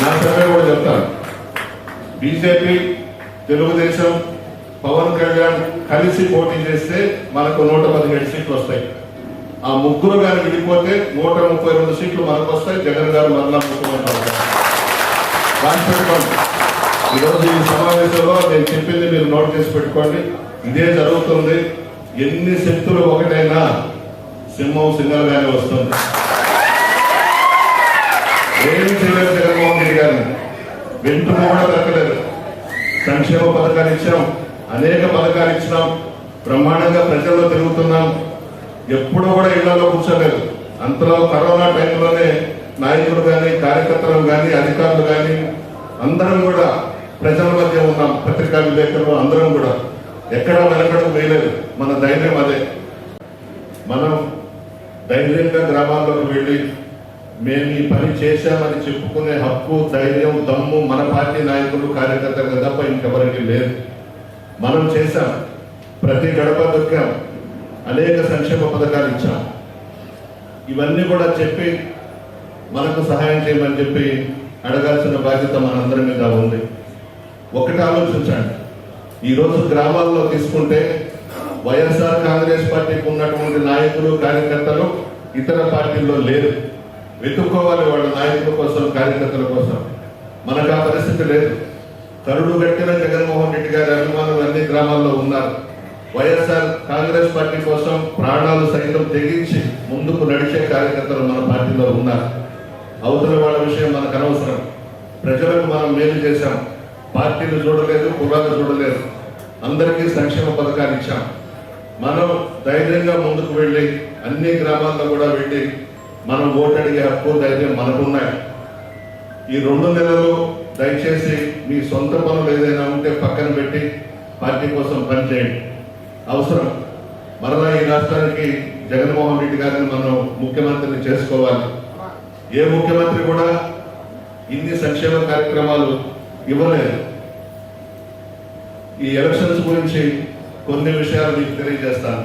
నా సర్వే కూడా చెప్తాను. బీజేపీ తెలుగుదేశం పవన్ కళ్యాణ్ కలిసి పోటీ చేస్తే మనకు నూట పదిహేడు సీట్లు వస్తాయి. ఆ ముగ్గురు గారు విడిపోతే నూట ముప్పై రెండు సీట్లు మనకు వస్తాయి. జగన్ గారు మరలా ముఖ్యమంత్రి అవుతారు. ఈరోజు ఈ సమావేశంలో నేను చెప్పింది మీరు నోట్ చేసి పెట్టుకోండి. ఇదే జరుగుతుంది. ఎన్ని శక్తులు ఒకటైనా సింహం సింగల్గానే వస్తుంది. ఏం చేయలేదు వెంటనే కూడా దక్కలేదు సంక్షేమ పథకాలు ఇచ్చాం. అనేక పథకాలు ఇచ్చినాం. బ్రహ్మాండంగా ప్రజల్లో తిరుగుతున్నాం. ఎప్పుడూ కూడా ఇళ్ళలో కూర్చోలేదు. అంతలో కరోనా టైంలోనే నాయకులు కానీ కార్యకర్తలు కానీ అధికారులు కానీ అందరం కూడా ప్రజల మధ్య ఉన్నాం. పత్రికా విలేకరులు అందరం కూడా. ఎక్కడా వెనకడం వేయలేదు. మన ధైర్యం అదే. మనం ధైర్యంగా గ్రామాల్లోకి వెళ్ళి మేము ఈ పని చేశామని చెప్పుకునే హక్కు ధైర్యం దమ్ము మన పార్టీ నాయకులు కార్యకర్తలు తప్ప ఇంకెవరికి లేదు. మనం చేశాం. ప్రతి గడప దొక్కాం. అనేక సంక్షేమ పథకాలు ఇచ్చాం. ఇవన్నీ కూడా చెప్పి మనకు సహాయం చేయమని చెప్పి అడగాల్సిన బాధ్యత మనందరి మీద ఉంది. ఒకటి ఆలోచించండి. ఈరోజు గ్రామాల్లో తీసుకుంటే వైఎస్ఆర్ కాంగ్రెస్ పార్టీకి ఉన్నటువంటి నాయకులు కార్యకర్తలు ఇతర పార్టీల్లో లేరు. వెతుక్కోవాలి వాళ్ళ నాయకుల కోసం కార్యకర్తల కోసం. మనకు ఆ పరిస్థితి లేదు. కరుడు గట్టిన జగన్మోహన్ రెడ్డి గారి అభిమానులు అన్ని గ్రామాల్లో ఉన్నారు. వైఎస్ఆర్ కాంగ్రెస్ పార్టీ కోసం ప్రాణాలు సైతం తెగించి ముందుకు నడిచే కార్యకర్తలు మన పార్టీలో ఉన్నారు. అవతల వాళ్ళ విషయం మనకు అనవసరం. ప్రజలకు మనం మేలు చేశాం. పార్టీలు చూడలేదు కులాలు చూడలేదు. అందరికీ సంక్షేమ పథకాలు ఇచ్చాం. మనం ధైర్యంగా ముందుకు వెళ్ళి అన్ని గ్రామాల్లో కూడా వెళ్ళి మనం ఓటు అడిగే హక్కు ధైర్యం మనకున్నాయి. ఈ రెండు నెలలు దయచేసి మీ సొంత పనులు ఏదైనా ఉంటే పక్కన పెట్టి పార్టీ కోసం పనిచేయండి. అవసరం. మరలా ఈ రాష్ట్రానికి జగన్మోహన్ రెడ్డి గారిని మనం ముఖ్యమంత్రిని చేసుకోవాలి. ఏ ముఖ్యమంత్రి కూడా ఇన్ని సంక్షేమ కార్యక్రమాలు ఇవ్వలేదు. ఈ ఎలక్షన్స్ గురించి కొన్ని విషయాలు మీకు తెలియజేస్తాను.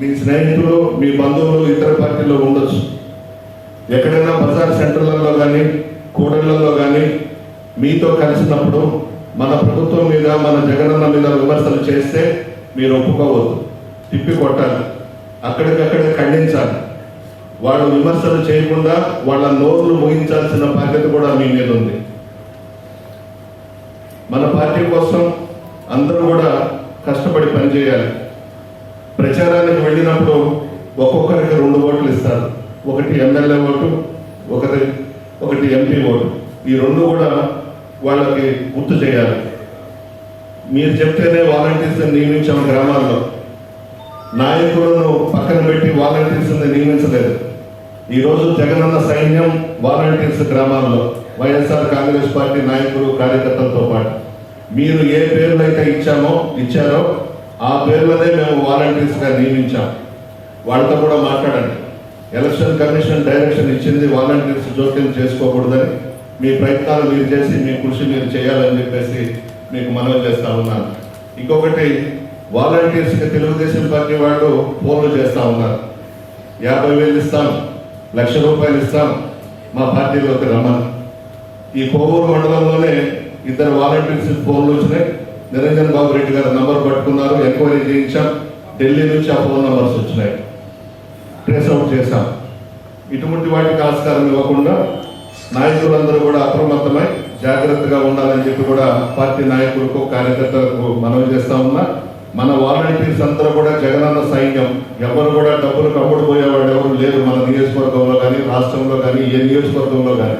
మీ స్నేహితులు మీ బంధువులు ఇతర పార్టీలో ఉండొచ్చు. ఎక్కడైనా బజార్ సెంటర్లలో కానీ కూడళ్ళలో కానీ మీతో కలిసినప్పుడు మన ప్రభుత్వం మీద మన జగనన్న మీద విమర్శలు చేస్తే మీరు ఒప్పుకోవద్దు. తిప్పి కొట్టాలి. అక్కడికక్కడే ఖండించాలి. వాళ్ళు విమర్శలు చేయకుండా వాళ్ళ నోర్లు ముగించాల్సిన బాధ్యత కూడా మీ మీద ఉంది. మన పార్టీ కోసం అందరూ కూడా కష్టపడి పనిచేయాలి. ప్రచారానికి వెళ్ళినప్పుడు ఒక్కొక్కరికి రెండు ఓట్లు ఇస్తారు. ఒకటి ఎమ్మెల్యే ఓటు ఒకటి ఒకటి ఎంపీ ఓటు. ఈ రెండు కూడా వాళ్ళకి గుర్తు చేయాలి. మీరు చెప్తేనే వాలంటీర్స్ని నియమించాము గ్రామాల్లో. నాయకులను పక్కన పెట్టి వాలంటీర్స్ని నియమించలేదు. ఈరోజు జగనన్న సైన్యం వాలంటీర్స్ గ్రామాల్లో వైఎస్ఆర్ కాంగ్రెస్ పార్టీ నాయకులు కార్యకర్తలతో పాటు. మీరు ఏ పేర్లు అయితే ఇచ్చామో ఇచ్చారో ఆ పేర్లనే మేము వాలంటీర్స్గా నియమించాం. వాళ్ళతో కూడా మాట్లాడండి. ఎలక్షన్ కమిషన్ డైరెక్షన్ ఇచ్చింది వాలంటీర్స్ జోక్యం చేసుకోకూడదని మీ ప్రయత్నాలు మీరు చేసి మీ కృషి మీరు చేయాలని చెప్పేసి మీకు మనవి చేస్తా ఉన్నాను. ఇంకొకటి వాలంటీర్స్కి తెలుగుదేశం పార్టీ వాళ్ళు ఫోన్లు చేస్తా ఉన్నారు. యాభై వేలు ఇస్తాం లక్ష రూపాయలు ఇస్తాం మా పార్టీలోకి రమ్మని. ఈ కోవూరు మండలంలోనే ఇద్దరు వాలంటీర్స్ ఫోన్లు వచ్చినాయి. నిరంజన్ బాబు రెడ్డి గారు నంబర్ పట్టుకున్నారు. ఎంక్వైరీ చేయించాం. ఢిల్లీ నుంచి ఆ ఫోన్ నంబర్స్ వచ్చినాయి. ట్రేస్ అవుట్ చేశాం. ఇటువంటి వాటికి ఆస్కారం ఇవ్వకుండా నాయకులందరూ కూడా అప్రమత్తమై జాగ్రత్తగా ఉండాలని చెప్పి కూడా పార్టీ నాయకులకు కార్యకర్తలకు మనవి చేస్తా ఉన్నా. మన వాలంటీర్స్ అందరూ కూడా జగనన్న సైన్యం. ఎవరు కూడా డబ్బులు కమ్ముడుపోయేవాడు ఎవరు లేరు మన నియోజకవర్గంలో కానీ రాష్ట్రంలో కానీ ఏ నియోజకవర్గంలో కానీ.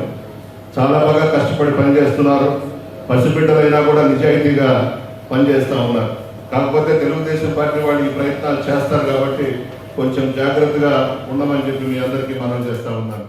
చాలా బాగా కష్టపడి పనిచేస్తున్నారు. పసిబిడ్డలైనా కూడా నిజాయితీగా పనిచేస్తూ ఉన్నారు. కాకపోతే తెలుగుదేశం పార్టీ వాళ్ళు ఈ ప్రయత్నాలు చేస్తారు కాబట్టి కొంచెం జాగ్రత్తగా ఉండమని చెప్పి మీ అందరికీ మనం చేస్తా ఉన్నాను.